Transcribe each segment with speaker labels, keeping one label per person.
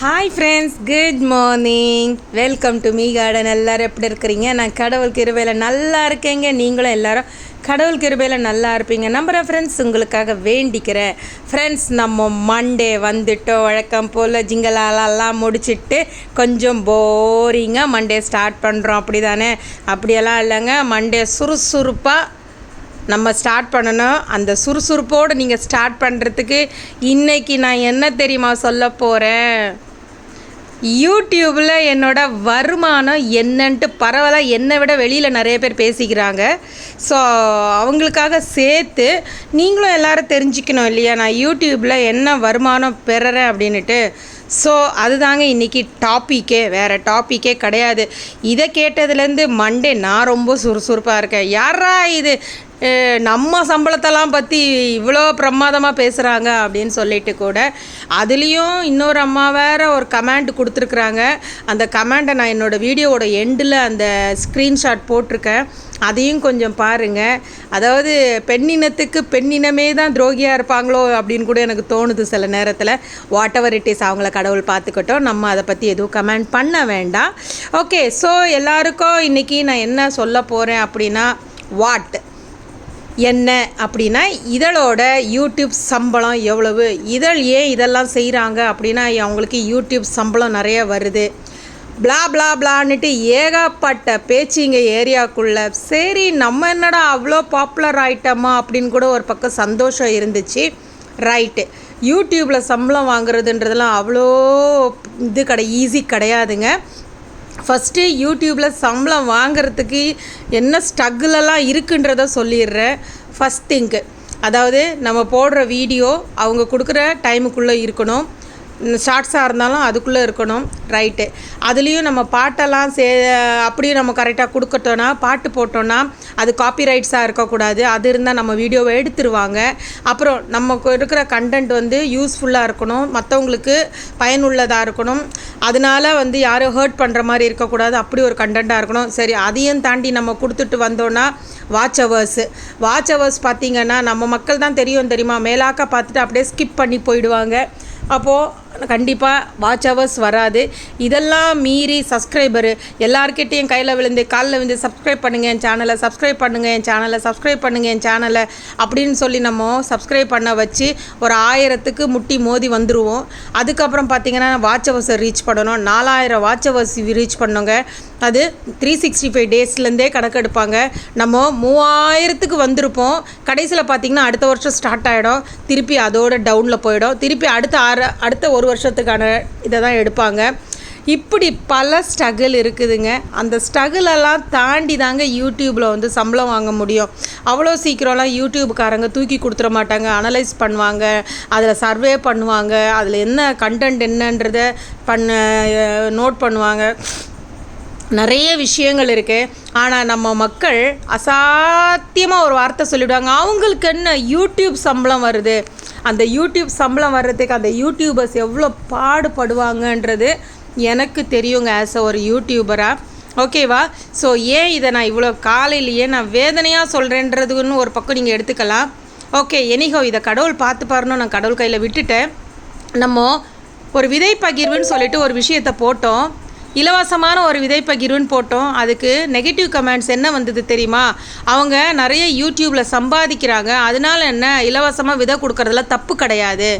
Speaker 1: Hi friends good morning welcome to me garden எல்லாரும் எப்படி இருக்கிறீங்க? நான் கடவுள் கிருபையில் நல்லா இருக்கேங்க. நீங்களும் எல்லாரும் கடவுள் கிருபையில் நல்லா இருப்பீங்க. நம்புகிற ஃப்ரெண்ட்ஸ் உங்களுக்காக வேண்டிக்கிறேன். ஃப்ரெண்ட்ஸ் நம்ம மண்டே வந்துட்டோம். வழக்கம் போல் ஜிங்கலாலெல்லாம் முடிச்சுட்டு கொஞ்சம் போரிங்காக மண்டே ஸ்டார்ட் பண்ணுறோம் அப்படி தானே அப்படியெல்லாம் இல்லைங்க. மண்டே சுறுசுறுப்பாக நம்ம ஸ்டார்ட் பண்ணணும். அந்த சுறுசுறுப்போடு நீங்கள் ஸ்டார்ட் பண்ணுறதுக்கு இன்றைக்கி நான் என்ன தெரியுமா சொல்ல போகிறேன் யூடியூப்பில் என்னோடய வருமானம் என்னன்ட்டு பரவலாக என்னை விட வெளியில் நிறைய பேர் பேசிக்கிறாங்க. ஸோ அவங்களுக்காக சேர்த்து நீங்களும் எல்லாரும் தெரிஞ்சுக்கணும் இல்லையா? நான் யூடியூப்பில் என்ன வருமானம் பெறுறேன் அப்படின்ட்டு ஸோ அதுதாங்க இன்றைக்கி டாப்பிக்கே வேறு டாப்பிக்கே கிடையாது. இதை கேட்டதுலேருந்து மண்டே நான் ரொம்ப சுறுசுறுப்பாக இருக்கேன். யாரா இது? நம்ம சம்பளத்தெல்லாம் பற்றி இவ்வளோ பிரமாதமாக பேசுகிறாங்க அப்படின்னு சொல்லிட்டு கூட அதுலேயும் இன்னொரு அம்மா வேற ஒரு கமெண்ட் கொடுத்துருக்குறாங்க. அந்த கமெண்ட்டை நான் என்னோடய வீடியோவோட எண்டில் அந்த ஸ்க்ரீன்ஷாட் போட்டிருக்கேன். அதையும் கொஞ்சம் பாருங்கள் அதாவது பெண்ணினத்துக்கு பெண்ணினமே தான் துரோகியாக இருப்பாங்களோ அப்படின்னு கூட எனக்கு தோணுது சில நேரத்தில். வாட் எவர் இட் இஸ் அவங்கள கடவுள் பார்த்துக்கிட்டோம். நம்ம அதை பற்றி எதுவும் கமெண்ட் பண்ண வேண்டாம். ஓகே ஸோ எல்லாருக்கும் இன்றைக்கி நான் என்ன சொல்ல போகிறேன் அப்படின்னா வாட் என்ன அப்படின்னா இதழோட யூடியூப் சம்பளம் எவ்வளவு? இதழ் ஏன் இதெல்லாம் செய்கிறாங்க அப்படின்னா அவங்களுக்கு யூடியூப் சம்பளம் நிறைய வருது. பிளா பிளா பிளான்னுட்டு ஏகப்பட்ட பேச்சு இங்கே ஏரியாக்குள்ளே. சரி நம்ம என்னடா அவ்வளோ பாப்புலர் ஆயிட்டோமா அப்படின்னு கூட ஒரு பக்கம் சந்தோஷம் இருந்துச்சு. ரைட்டு. யூடியூப்பில் சம்பளம் வாங்குறதுன்றதெல்லாம் அவ்வளோ இது கடை ஈஸி கிடையாதுங்க. ஃபஸ்ட்டு யூடியூப்பில் சம்பளம் வாங்குறதுக்கு என்ன ஸ்ட்ரகிளெல்லாம் இருக்குன்றத சொல்லிடுறேன் ஃபஸ்ட் திங்கு அதாவது நம்ம போடுற வீடியோ அவங்க கொடுக்குற டைமுக்குள்ளே இருக்கணும். ஷார்ட்ஸாக இருந்தாலும் அதுக்குள்ளே இருக்கணும். ரைட்டு அதுலேயும் நம்ம பாட்டெல்லாம் சே அப்படியும் நம்ம கரெக்டாக கொடுக்கட்டோன்னா பாட்டு போட்டோன்னா அது காப்பிரைட்ஸாக இருக்கக்கூடாது. அது இருந்தால் நம்ம வீடியோவை எடுத்துருவாங்க. அப்புறம் நமக்கு இருக்கிற கண்டென்ட் வந்து யூஸ்ஃபுல்லாக இருக்கணும். மற்றவங்களுக்கு பயனுள்ளதாக இருக்கணும். அதனால வந்து யாரும் ஹர்ட் பண்ணுற மாதிரி இருக்கக்கூடாது. அப்படி ஒரு கண்டென்ட்டாக இருக்கணும். சரி அதையும் தாண்டி நம்ம கொடுத்துட்டு வந்தோன்னா வாட்ச் அவர்ஸு வாட்ச் ஹவர்ஸ் பார்த்திங்கன்னா நம்ம மக்கள் தான் தெரியும் தெரியுமா? மேலாக்க பார்த்துட்டு அப்படியே ஸ்கிப் பண்ணி போயிடுவாங்க. அப்போது கண்டிப்பாக வாட்ச் ஹவர்ஸ் வராது. இதெல்லாம் மீறி சப்ஸ்கிரைபரு எல்லாருக்கிட்டேயும் கையில் விழுந்து காலில் விழுந்து சப்ஸ்கிரைப் பண்ணுங்கள் என் சேனலை சப்ஸ்கிரைப் பண்ணுங்கள் என் சேனலை சப்ஸ்கிரைப் பண்ணுங்கள் என் சேனலை அப்படின்னு சொல்லி நம்ம சப்ஸ்கிரைப் பண்ண வச்சு ஒரு ஆயிரத்துக்கு முட்டி மோதி வந்துடுவோம் அதுக்கப்புறம் பார்த்திங்கன்னா வாட்ச் ஹவர்ஸை ரீச் பண்ணணும். நாலாயிரம் வாட்ச் ஹவர்ஸ் ரீச் பண்ணுங்க. அது த்ரீ சிக்ஸ்டி ஃபைவ் டேஸ்லேருந்தே கணக்கெடுப்பாங்க. நம்ம மூவாயிரத்துக்கு வந்திருப்போம். கடைசியில் பார்த்திங்கன்னா அடுத்த வருஷம் ஸ்டார்ட் ஆகிடும் திருப்பி அதோட டவுனில் போயிடும். திருப்பி அடுத்த ஆறு அடுத்த ஒரு வருஷத்துக்கான இதை தான் எடுப்பாங்க. இப்படி பல ஸ்ட்ரகிள் இருக்குதுங்க. அந்த ஸ்ட்ரகிளெல்லாம் தாண்டி தாங்க யூடியூப்பில் வந்து சம்பளம் வாங்க முடியும். அவ்வளோ சீக்கிரம்லாம் யூடியூப்காரங்க தூக்கி கொடுத்துட மாட்டாங்க. அனலைஸ் பண்ணுவாங்க. அதில் சர்வே பண்ணுவாங்க. அதில் என்ன கண்டென்ட் என்னன்றத பண்ண நோட் பண்ணுவாங்க. நிறைய விஷயங்கள் இருக்குது ஆனால் நம்ம மக்கள் அசாத்தியமாக ஒரு வார்த்தை சொல்லிவிடுவாங்க. அவங்களுக்கு என்ன யூடியூப் சம்பளம் வருது? அந்த யூடியூப் சம்பளம் வர்றதுக்கு அந்த யூடியூபர்ஸ் எவ்வளோ பாடுபடுவாங்கன்றது எனக்கு தெரியுங்க ஆஸ் அ ஒரு யூடியூபராக ஓகேவா ஸோ ஏன் இதை நான் இவ்வளோ காலையிலேயே நான் வேதனையாக சொல்கிறேன்றதுன்னு ஒரு பக்கம் நீங்கள் எடுத்துக்கலாம். ஓகே எனிகோ இதை கடவுள் பார்த்து பாருன்னு நான் கடவுள் கையில் விட்டுட்டேன். நம்ம ஒரு விதை பகிர்வுன்னு சொல்லிட்டு ஒரு விஷயத்தை போட்டோம். இலவசமான ஒரு விதை பகிர்வுன்னு போட்டோம். அதுக்கு நெகட்டிவ் கமெண்ட்ஸ் என்ன வந்தது தெரியுமா? அவங்க நிறைய யூடியூப்பில் சம்பாதிக்கிறாங்க. அதனால என்ன? இலவசமாக விதை கொடுக்கறதுல தப்பு கிடையாது.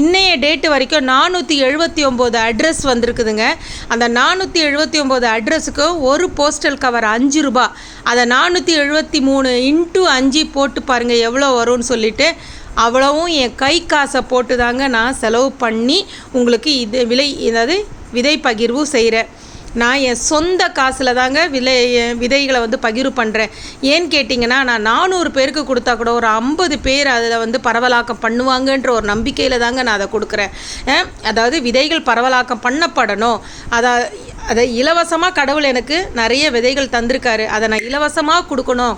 Speaker 1: இன்னைய டேட்டு வரைக்கும் நானூற்றி எழுபத்தி ஒம்பது அட்ரஸ் வந்திருக்குதுங்க. அந்த நானூற்றி எழுபத்தி ஒம்பது அட்ரஸுக்கு ஒரு போஸ்டல் கவர் அஞ்சு ரூபா. அதை நானூற்றி எழுபத்தி மூணு இன்ட்டு அஞ்சு போட்டு பாருங்கள் எவ்வளோ வரும்னு சொல்லிட்டு அவ்வளவும் என் கை காசை போட்டு தாங்க நான் செலவு பண்ணி உங்களுக்கு இது விலை அதாவது விதை பகிர்வு செய்கிறேன் நான் என் சொந்த காசில் தாங்க விலை விதைகளை வந்து பகிர்வு பண்ணுறேன் ஏன்னு கேட்டிங்கன்னா நான் நானூறு பேருக்கு கொடுத்தா கூட ஒரு ஐம்பது பேர் அதில் வந்து பரவலாக்கம் பண்ணுவாங்கன்ற ஒரு நம்பிக்கையில் தாங்க நான் அதை கொடுக்குறேன். அதாவது விதைகள் பரவலாக்கம் பண்ணப்படணும். அதை அதை இலவசமாக கடவுள் எனக்கு நிறைய விதைகள் தந்திருக்காரு. அதை நான் இலவசமாக கொடுக்கணும்.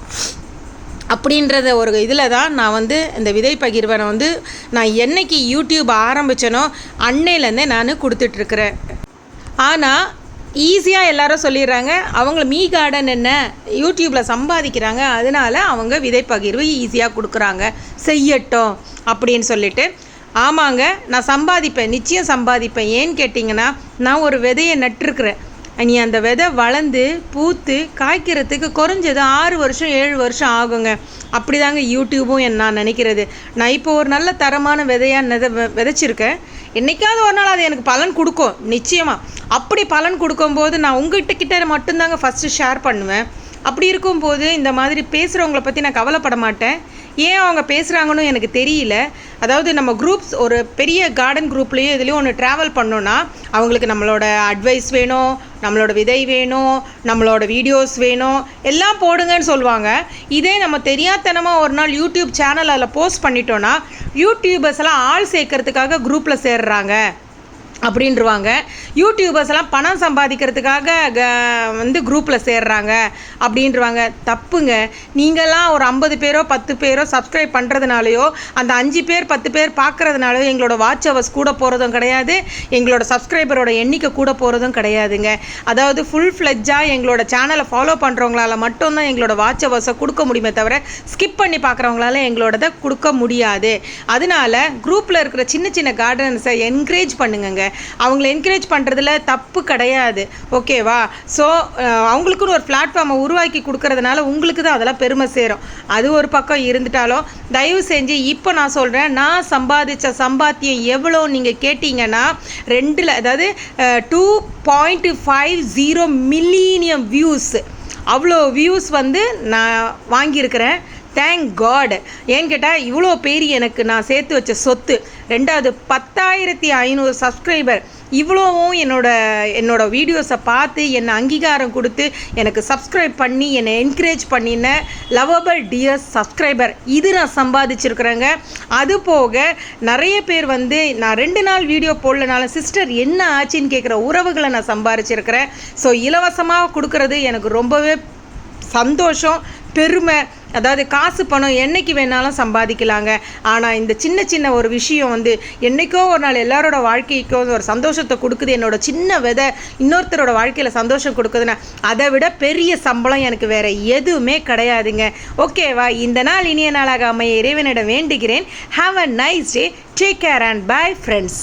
Speaker 1: அப்படின்றத ஒரு இதில் தான் நான் வந்து இந்த விதை பகிர்வை வந்து நான் என்னைக்கு யூடியூப் ஆரம்பித்தனோ அன்னையிலேருந்தே நான் கொடுத்துட்ருக்குறேன் ஆனால் ஈஸியாக எல்லாரும் சொல்லிடுறாங்க. அவங்கள மீ கார்டன் என்ன யூடியூப்பில் சம்பாதிக்கிறாங்க. அதனால அவங்க விதை பகிர்வு ஈஸியாக கொடுக்குறாங்க. செய்யட்டும் அப்படின்னு சொல்லிட்டு. ஆமாங்க நான் சம்பாதிப்பேன். நிச்சயம் சம்பாதிப்பேன். ஏன்னு கேட்டிங்கன்னா நான் ஒரு விதையை நட்டுருக்குறேன். நீ அந்த விதை வளர்ந்து பூத்து காய்க்கிறதுக்கு குறைஞ்சது ஆறு வருஷம் ஏழு வருஷம் ஆகுங்க. அப்படி தாங்க யூடியூபும் என்ன நான் நினைக்கிறது. நான் இப்போ ஒரு நல்ல தரமான விதையாக விதைச்சிருக்கேன். என்றைக்காவது ஒரு நாள் அது எனக்கு பலன் கொடுக்கும் நிச்சயமாக அப்படி பலன் கொடுக்கும்போது நான் உங்கள்கிட்ட கிட்ட மட்டும்தாங்க ஃபஸ்ட்டு ஷேர் பண்ணுவேன். அப்படி இருக்கும்போது இந்த மாதிரி பேசுகிறவங்கள பற்றி நான் கவலைப்பட மாட்டேன். ஏன் அவங்க பேசுகிறாங்கன்னு எனக்கு தெரியல. அதாவது நம்ம குரூப்ஸ் ஒரு பெரிய கார்டன் குரூப்லேயும் இதுலேயும் ஒன்று ட்ராவல் பண்ணோன்னா அவங்களுக்கு நம்மளோட அட்வைஸ் வேணும் நம்மளோட விதை வேணும் நம்மளோட வீடியோஸ் வேணும் எல்லாம் போடுங்கன்னு சொல்லுவாங்க. இதே நம்ம தெரியாதனமாக ஒரு நாள் யூடியூப் சேனல் அதில் போஸ்ட் பண்ணிட்டோன்னா யூடியூபர்ஸ் எல்லாம் ஆள் சேர்க்கறதுக்காக குரூப்பில் சேர்றாங்க. அப்படின்றவாங்க. யூடியூபர்ஸ் எல்லாம் பணம் சம்பாதிக்கிறதுக்காக க- வந்து குரூப்பில் சேர்றாங்க. அப்படின்றவாங்க. தப்புங்க. நீங்கள்லாம் ஒரு ஐம்பது பேரோ பத்து பேரோ சப்ஸ்கிரைப் பண்ணுறதுனாலையோ அந்த அஞ்சு பேர் பத்து பேர் பார்க்குறதுனாலயோ எங்களோட வாட்ச் ஹவர்ஸ் கூட போகிறதும் கிடையாது. எங்களோட சப்ஸ்கிரைபரோட எண்ணிக்கை கூட போகிறதும் கிடையாதுங்க. அதாவது ஃபுல் ஃப்ளெஜ்ஜாக எங்களோட சேனலை ஃபாலோ பண்ணுறவங்களால மட்டும்தான் எங்களோட வாட்ச் ஹவர்ஸை கொடுக்க முடியுமே தவிர ஸ்கிப் பண்ணி பார்க்குறவங்களால எங்களோடதை கொடுக்க முடியாது. அதனால குரூப்பில் இருக்கிற சின்ன சின்ன கார்டன்ஸை என்கரேஜ் பண்ணுங்கங்க. அவங்கள என்கரேஜ் பண்ணுறதுல தப்பு கிடையாது. ஓகேவா ஸோ அவங்களுக்குன்னு ஒரு பிளாட்ஃபார்மை உருவாக்கி கொடுக்கறதுனால உங்களுக்கு தான் அதெல்லாம் பெருமை சேரும். அது ஒரு பக்கம் இருந்துட்டாலும் தயவு செஞ்சு இப்போ நான் சொல்கிறேன் நான் சம்பாதிச்ச சம்பாத்தியம் எவ்வளோ நீங்கள் கேட்டிங்கன்னா ரெண்டில் அதாவது two point five zero millennium views அவ்வளோ வியூஸ் வந்து நான் வாங்கியிருக்கிறேன். தேங்க் காட் ஏன்னு கேட்டால் இவ்வளோ பேர் எனக்கு நான் சேர்த்து வச்ச சொத்து ரெண்டாவது பத்தாயிரத்தி ஐநூறு சப்ஸ்கிரைபர் இவ்வளோவும் என்னோட என்னோட வீடியோஸை பார்த்து என்னை அங்கீகாரம் கொடுத்து எனக்கு சப்ஸ்கிரைப் பண்ணி என்னை என்கரேஜ் பண்ணின லவபிள் டியர்ஸ் சப்ஸ்கிரைபர் இது நான் சம்பாதிச்சிருக்கிறேங்க. அது போக நிறைய பேர் வந்து நான் ரெண்டு நாள் வீடியோ போடலனாலும் சிஸ்டர் என்ன ஆச்சுன்னு கேட்குற உறவுகளை நான் சம்பாதிச்சிருக்கிறேன் ஸோ இலவசமாக கொடுக்கறது எனக்கு ரொம்பவே சந்தோஷம் பெருமை அதாவது காசு பணம் என்னைக்கு வேணாலும் சம்பாதிக்கலாங்க. ஆனால் இந்த சின்ன சின்ன ஒரு விஷயம் வந்து என்னைக்கோ ஒரு நாள் எல்லாரோட வாழ்க்கைக்கோ ஒரு சந்தோஷத்தை கொடுக்குது. என்னோட சின்ன விதை இன்னொருத்தரோட வாழ்க்கையில் சந்தோஷம் கொடுக்குதுன்னா அதை விட பெரிய சம்பளம் எனக்கு வேறு எதுவுமே கிடையாதுங்க. ஓகேவா இந்த நாள் இனிய நாளாக அமைய இறைவனிடம் வேண்டுகிறேன். Have a nice day take care and bye friends